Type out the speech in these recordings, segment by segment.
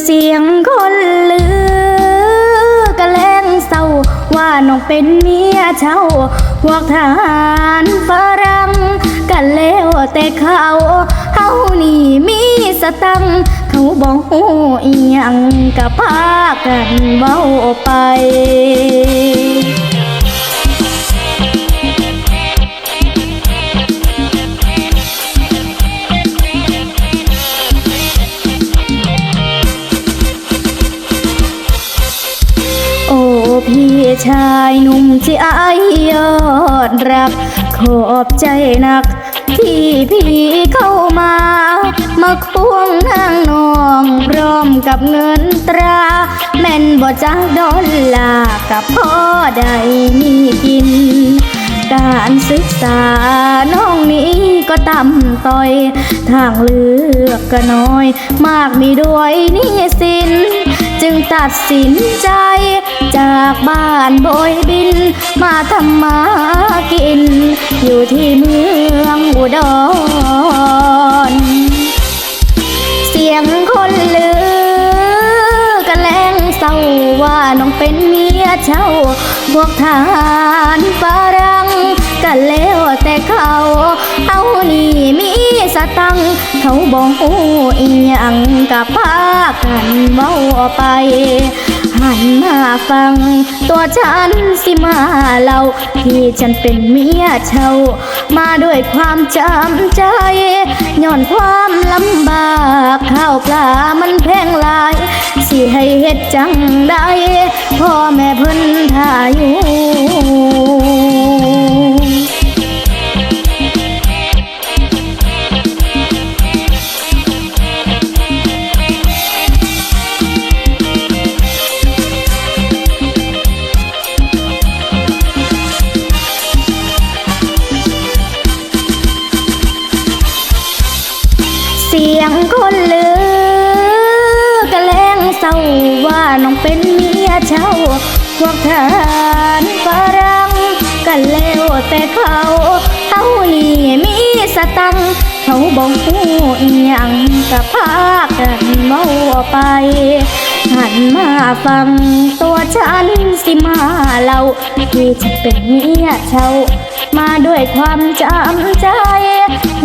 เสียงคนลือกระแลงเศร้า ว่าน้องเป็นเมียเช่าพวกทหารฝรั่งกันแล้วแต่เขาเฮานี่มีสตังเขาบอกหูอียังกับพากันเว้าไป พี่ชายหนุ่มที่อายยอดรัก ขอบใจนัก ที่พี่เข้ามา มาควงนางนองพร้อมกับเงินตรา แม่นบ่จักดอลลาร์กับพ่อได้มีกิน การศึกษาน้องนี้ก็ต่ำต้อย ทางเลือกก็น้อย มากมีด้วยนี่สิน ตัดสินใจ จากบ้านโบยบิน มาทำมากิน อยู่ที่เมืองอุดร เสียงคนลือกันแลงเศร้าว่าน้องเป็นเมียเช่าพวกทหารฝรั่ง กันแล้วแต่เขา เอานี่มีสตัง เขาบอกหูอีหยังกับพากันเมาไป หันมาฟัง ตัวฉันสิมาเล่าที่ฉันเป็นเมียเช่า มาด้วยความจำใจย้อนความลำบากข้าวปลามันแพงหลาย สิให้เฮ็ดจังได้พ่อแม่เพิ่นท่าอยู่ ยงคนลือกะแลงเศร้าว่าน้องเป็นเมียเช่าพวกทหารฝรั่งกันแล้วแต่เขาเอานี่มีสตังเขาบอกหูอีหยังกับพากันเมาไปหันมาฟังตัวฉันสิมาเล่าที่ฉันเป็นเมียเช่ามาด้วยความจำใจ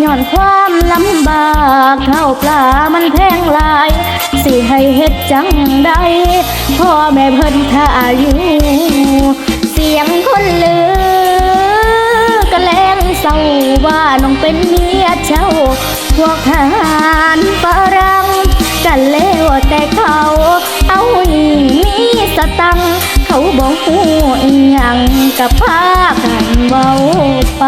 ย้อนความลำากข้าวปลามันแพงหลาย สิให้เฮ็ดจังได้พ่อแม่เพิ่นท่าอยู่เสียงคนลือกะแลงเศร้าว่าน้องเป็นเมียเช่าพวกทหารฝรั่งกันแล้วแต่เขาเอานี่มีสตัง เขาบอกหูอีหยังกับพากันเว้าไป